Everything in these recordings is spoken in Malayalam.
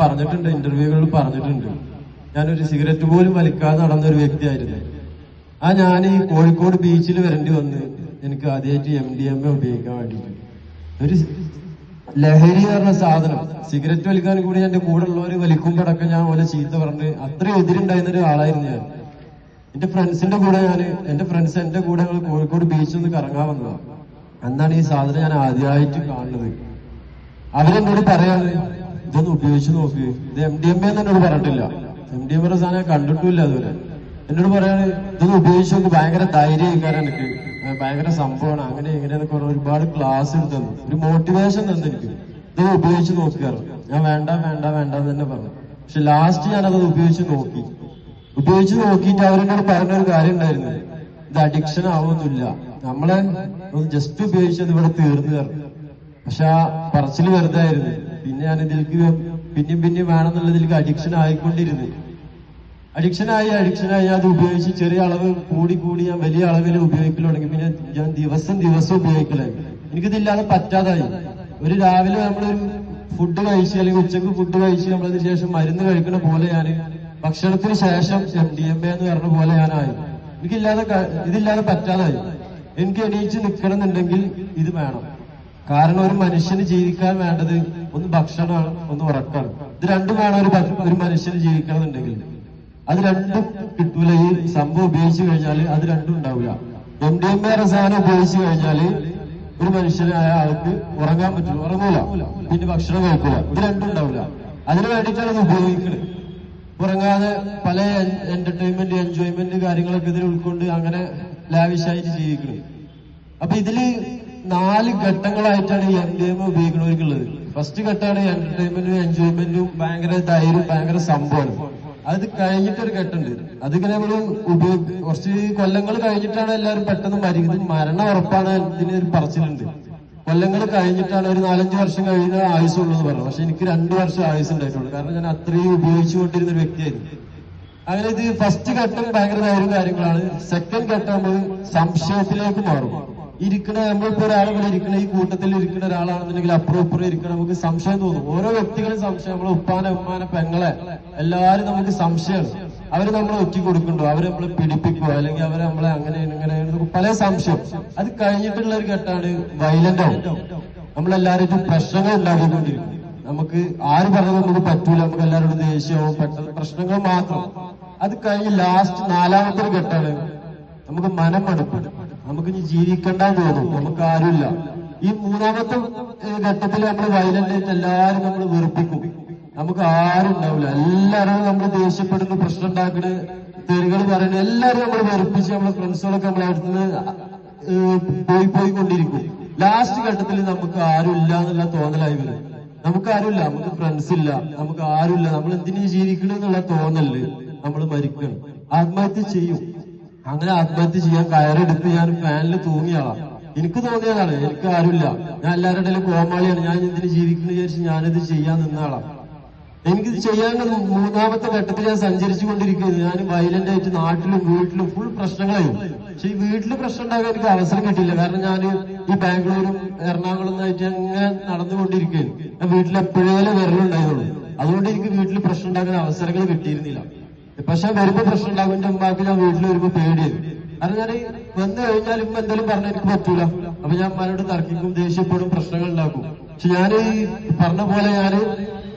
പറഞ്ഞിട്ടുണ്ട് ഇന്റർവ്യൂകളിൽ പറഞ്ഞിട്ടുണ്ട്. ഞാനൊരു സിഗരറ്റ് പോലും വലിക്കാതെ നടന്ന ഒരു വ്യക്തിയായിരുന്നു. ആ ഞാൻ ഈ കോഴിക്കോട് ബീച്ചിൽ വരേണ്ടി വന്ന് എനിക്ക് ആദ്യമായിട്ട് എം ഡി എം എ ഉപയോഗിക്കാൻ വേണ്ടിയിട്ട്. ഒരു ലഹരി പറഞ്ഞ സാധനം സിഗരറ്റ് വലിക്കാൻ കൂടി എന്റെ കൂടെ ഉള്ളവര് വലിക്കുമ്പോഴൊക്കെ ഞാൻ ഓലെ ചീത്ത പറഞ്ഞ് അത്രയും എതിരുണ്ടായിരുന്ന ഒരു ആളായിരുന്നു ഞാൻ. എന്റെ ഫ്രണ്ട്സിന്റെ കൂടെ ഞാൻ എന്റെ ഫ്രണ്ട്സ് എന്റെ കൂടെ ഞങ്ങൾ കോഴിക്കോട് ബീച്ചിൽ നിന്ന് കറങ്ങാൻ വന്നതാണ് അന്നാണ് ഈ സാധനം ഞാൻ ആദ്യമായിട്ട് കാണുന്നത്. അവരെന്നോട് പറയാണ് ഇതൊന്ന് ഉപയോഗിച്ച് നോക്ക്. ഇത് എം ഡി എം എ എന്നോട് പറഞ്ഞിട്ടില്ല. എം ഡി എം എ സാധനം കണ്ടിട്ടില്ല അതുവരെ എന്നോട് പറയാണ് ഇതൊന്ന് ഉപയോഗിച്ച് നോക്ക്. ഭയങ്കര ധൈര്യക്കാരൻ എനിക്ക്. ഭയങ്കര സംഭവമാണ്. അങ്ങനെ ഇങ്ങനെയെന്നൊക്കെ പറഞ്ഞ ഒരുപാട് ക്ലാസ് എടുത്തു ഒരു മോട്ടിവേഷൻ തന്നു എനിക്ക്. ഇതൊന്ന് ഉപയോഗിച്ച് നോക്കിയാറ് ഞാൻ വേണ്ട വേണ്ട വേണ്ട എന്ന് തന്നെ പറഞ്ഞു. പക്ഷെ ലാസ്റ്റ് ഞാൻ അത് ഉപയോഗിച്ച് നോക്കി. ഉപയോഗിച്ച് നോക്കിയിട്ട് അവരെന്നോട് പറഞ്ഞൊരു കാര്യം ഉണ്ടായിരുന്നു. ഇത് അഡിക്ഷൻ ആവുന്നില്ല നമ്മളെ ജസ്റ്റ് ഉപയോഗിച്ചത് ഇവിടെ തീർന്നു കയറും പക്ഷെ ആ പറച്ചിൽ വെറുതെ ആയിരുന്നു. പിന്നെ ഞാൻ ഇതിലേക്ക് പിന്നെയും പിന്നെയും വേണമെന്നുള്ളതിലേക്ക് അഡിക്ഷൻ ആയിക്കൊണ്ടിരുന്നു അഡിക്ഷൻ ആയി അഡിക്ഷൻ ആയി അത് ഉപയോഗിച്ച് ചെറിയ അളവ് കൂടി കൂടി ഞാൻ വലിയ അളവിൽ ഉപയോഗിക്കൽ തുടങ്ങി. പിന്നെ ഞാൻ ദിവസം ദിവസം ഉപയോഗിക്കലായി എനിക്കിതില്ലാതെ പറ്റാതായി. ഒരു രാവിലെ നമ്മളൊരു ഫുഡ് കഴിച്ച് അല്ലെങ്കിൽ ഉച്ചയ്ക്ക് ഫുഡ് കഴിച്ച് നമ്മളതിന് ശേഷം മരുന്ന് കഴിക്കണ പോലെ ഞാൻ ഭക്ഷണത്തിന് ശേഷം എം ഡി എം എ എന്ന് പറഞ്ഞ പോലെ ഞാനായി. എനിക്കില്ലാതെ ഇതില്ലാതെ പറ്റാതായി. എനിക്ക് എണീച്ച് നിൽക്കണം എന്നുണ്ടെങ്കിൽ ഇത് വേണം. കാരണം ഒരു മനുഷ്യന് ജീവിക്കാൻ വേണ്ടത് ഒന്ന് ഭക്ഷണമാണ് ഒന്ന് ഉറക്കാണ്. ഇത് രണ്ടും വേണം ഒരു ഒരു മനുഷ്യന് ജീവിക്കണമെന്നുണ്ടെങ്കിൽ. അത് രണ്ടും കിട്ടൂല. ഈ സംഭവം ഉപയോഗിച്ചു കഴിഞ്ഞാൽ അത് രണ്ടും ഉണ്ടാവില്ല എം ഡി എം എ സാധനം ഉപയോഗിച്ചു കഴിഞ്ഞാൽ ഒരു മനുഷ്യനായ ആൾക്ക് ഉറങ്ങാൻ പറ്റില്ല ഉറങ്ങൂല. പിന്നെ ഭക്ഷണം കഴിക്കൂല. ഇത് രണ്ടും ഉണ്ടാവില്ല അതിന് വേണ്ടിയിട്ടാണ് അത് ഉപയോഗിക്കുന്നത് ഉറങ്ങാതെ പല എന്റർടൈൻമെന്റ് എൻജോയ്മെന്റ് കാര്യങ്ങളൊക്കെ ഇതിൽ ഉൾക്കൊണ്ട് അങ്ങനെ ലാവിഷായിട്ട് ജീവിക്കുന്നത് അപ്പൊ ഇതിൽ നാല് ഘട്ടങ്ങളായിട്ടാണ് ഈ എം ഡി എം ഉപയോഗിക്കുന്നവർക്കുള്ളത് ഫസ്റ്റ് ഘട്ടമാണ് എന്റർടൈൻമെന്റും എൻജോയ്മെന്റും ഭയങ്കര ധൈര്യം ഭയങ്കര സംഭവമാണ്. അത് കഴിഞ്ഞിട്ടൊരു ഘട്ടമുണ്ട്. അതിങ്ങനെ നമ്മൾ ഉപയോഗ കുറച്ച് കൊല്ലങ്ങൾ കഴിഞ്ഞിട്ടാണ് എല്ലാവരും പെട്ടെന്ന് മരിക്കുന്നത്. മരണം ഉറപ്പാണ് ഇതിന് ഒരു പറച്ചിലുണ്ട്. കൊല്ലങ്ങൾ കഴിഞ്ഞിട്ടാണ് ഒരു നാലഞ്ച് വർഷം കഴിഞ്ഞ ആയുസുള്ളൂ എന്ന് പറഞ്ഞു. പക്ഷെ എനിക്ക് രണ്ടു വർഷം ആയുസ് ഉണ്ടായിട്ടുള്ളൂ. കാരണം ഞാൻ അത്രയും ഉപയോഗിച്ചുകൊണ്ടിരുന്ന ഒരു വ്യക്തിയായിരുന്നു. അങ്ങനെ ഇത് ഫസ്റ്റ് ഘട്ടം ഭയങ്കര ധൈര്യം കാര്യങ്ങളാണ്. സെക്കൻഡ് ഘട്ടം നമ്മൾ സംശയത്തിലേക്ക് മാറും. ഇരിക്കണ നമ്മളിപ്പോ ഒരാളെ ഇരിക്കണ ഈ കൂട്ടത്തിൽ ഇരിക്കുന്ന ഒരാളാണെന്നുണ്ടെങ്കിൽ അപ്പുറം ഇരിക്കണം. നമുക്ക് സംശയം തോന്നും. ഓരോ വ്യക്തികളും സംശയം. നമ്മളെ ഉപ്പാനെ ഉമ്മാനെ പെങ്ങളെ എല്ലാവരും നമുക്ക് സംശയമാണ്. അവർ നമ്മളെ ഒറ്റ കൊടുക്കണ്ടോ? അവർ നമ്മളെ പിടിപ്പിക്കോ? അല്ലെങ്കിൽ അവരെ നമ്മളെ അങ്ങനെ ഇങ്ങനെ പല സംശയം. അത് കഴിഞ്ഞിട്ടുള്ള ഒരു ഘട്ടമാണ് വയലന്റ് ആവും. നമ്മളെല്ലാവരും പ്രശ്നങ്ങൾ ഉണ്ടാക്കിക്കൊണ്ടിരിക്കും. നമുക്ക് ആര് പറഞ്ഞത് നമുക്ക് പറ്റൂല. നമുക്ക് എല്ലാവരോടും ദേഷ്യവും പെട്ടെന്ന് പ്രശ്നങ്ങൾ മാത്രം. അത് കഴിഞ്ഞ് ലാസ്റ്റ് നാലാമത്തെ ഒരു ഘട്ടമാണ് നമുക്ക് മനം മടുപ്പ് നമുക്ക് ഇനി ജീവിക്കണ്ടെന്ന് തോന്നും. നമുക്ക് ആരുമില്ല. ഈ മൂന്നാമത്തെ ഘട്ടത്തിൽ നമ്മൾ വയലന്റ് ആയിട്ട് എല്ലാവരും നമ്മൾ വെറുപ്പിക്കും. നമുക്ക് ആരും ഉണ്ടാവില്ല. എല്ലാവരും നമ്മൾ ദേഷ്യപ്പെടുന്നു പ്രശ്നം ഉണ്ടാക്കണ് തെറികൾ പറയുന്നു എല്ലാവരും നമ്മൾ വെറുപ്പിച്ച് നമ്മളെ ഫ്രണ്ട്സുകളൊക്കെ നമ്മളെ അടുത്ത് പോയി പോയി കൊണ്ടിരിക്കും ലാസ്റ്റ് ഘട്ടത്തിൽ നമുക്ക് ആരും ഇല്ല എന്നുള്ള തോന്നലായി വരും നമുക്ക് ആരുമില്ല. നമുക്ക് ഫ്രണ്ട്സ് ഇല്ല നമുക്ക് ആരുമില്ല. നമ്മൾ എന്തിനു ജീവിക്കണം എന്നുള്ള തോന്നൽ നമ്മൾ മരിക്കണം. ആത്മഹത്യ ചെയ്യും. അങ്ങനെ ആത്മഹത്യ ചെയ്യാൻ കയറെടുത്ത് ഞാൻ ഫാനിൽ തൂങ്ങിയാളാ. എനിക്ക് തോന്നിയതാണ് എനിക്ക് ആരുമില്ല. ഞാൻ എല്ലാവരുടെ കോമാളിയാണ്. ഞാൻ ഇതിന് ജീവിക്കുന്നു വിചാരിച്ച് ഞാനിത് ചെയ്യാൻ നിന്നാളാ. എനിക്കിത് ചെയ്യാനുള്ള മൂന്നാമത്തെ ഘട്ടത്തിൽ ഞാൻ സഞ്ചരിച്ചു കൊണ്ടിരിക്കുന്നത് ഞാൻ വയലന്റ് ആയിട്ട് നാട്ടിലും വീട്ടിലും ഫുൾ പ്രശ്നങ്ങളായിരുന്നു. പക്ഷെ ഈ വീട്ടിൽ പ്രശ്നം ഉണ്ടാകാൻ എനിക്ക് അവസരം കിട്ടിയില്ല. കാരണം ഞാൻ ഈ ബാംഗ്ലൂരും എറണാകുളം ആയിട്ട് അങ്ങനെ നടന്നുകൊണ്ടിരിക്കുകയാണ് ഞാൻ വീട്ടിൽ എപ്പോഴേലും വരലുണ്ടായതുള്ളൂ അതുകൊണ്ട് എനിക്ക് വീട്ടിൽ പ്രശ്നം ഉണ്ടാക്കാൻ അവസരങ്ങൾ കിട്ടിയിരുന്നില്ല. പക്ഷെ വരുമ്പോ പ്രശ്നം ഉണ്ടാകും എന്റെ ഉമ്മാക്ക് ഞാൻ വീട്ടിൽ വരുമ്പോ പേടിയത് കാരണം ഞാൻ വന്നു കഴിഞ്ഞാൽ ഇപ്പൊ എന്തെങ്കിലും പറഞ്ഞാൽ എനിക്ക് പറ്റൂല. അപ്പൊ ഞാൻ ഉമ്മാനോട് തർക്കിക്കും ദേഷ്യപ്പെടും പ്രശ്നങ്ങൾ ഉണ്ടാക്കും. പക്ഷെ ഞാൻ പറഞ്ഞ പോലെ ഞാൻ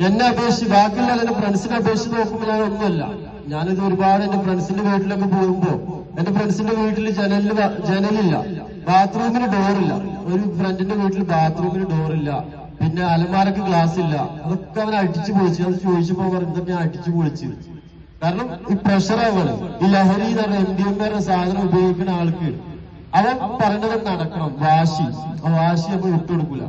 എന്നെ അപേക്ഷിച്ച് ബാക്കിയുള്ള എന്റെ ഫ്രണ്ട്സിനെ അപേക്ഷിച്ച് നോക്കുമ്പോൾ ഞാൻ ഒന്നുമല്ല. ഞാനിത് ഒരുപാട് എന്റെ ഫ്രണ്ട്സിന്റെ വീട്ടിലൊക്കെ പോകുമ്പോ എന്റെ ഫ്രണ്ട്സിന്റെ വീട്ടിൽ ജനലിൽ ജനലില്ല. ബാത്റൂമിന് ഡോറില്ല ഒരു ഫ്രണ്ടിന്റെ വീട്ടിൽ ബാത്റൂമിന് ഡോറില്ല പിന്നെ അലമാരക്ക് ഗ്ലാസ് ഇല്ല. അതൊക്കെ അവൻ അടിച്ചു പൊളിച്ചു. അത് ചോദിച്ചപ്പോ പറഞ്ഞു ഇതൊക്കെ ഞാൻ അടിച്ചു പൊളിച്ചു. കാരണം ഈ പ്രഷറാവാണ് ഈ ലഹരി എന്ന് പറഞ്ഞ എം ഡി എം പറഞ്ഞ സാധനം ഉപയോഗിക്കുന്ന ആൾക്ക്. അവൻ പറഞ്ഞത് നടക്കണം. വാശി. ആ വാശി നമ്മൾ വിട്ടുകൊടുക്കൂല.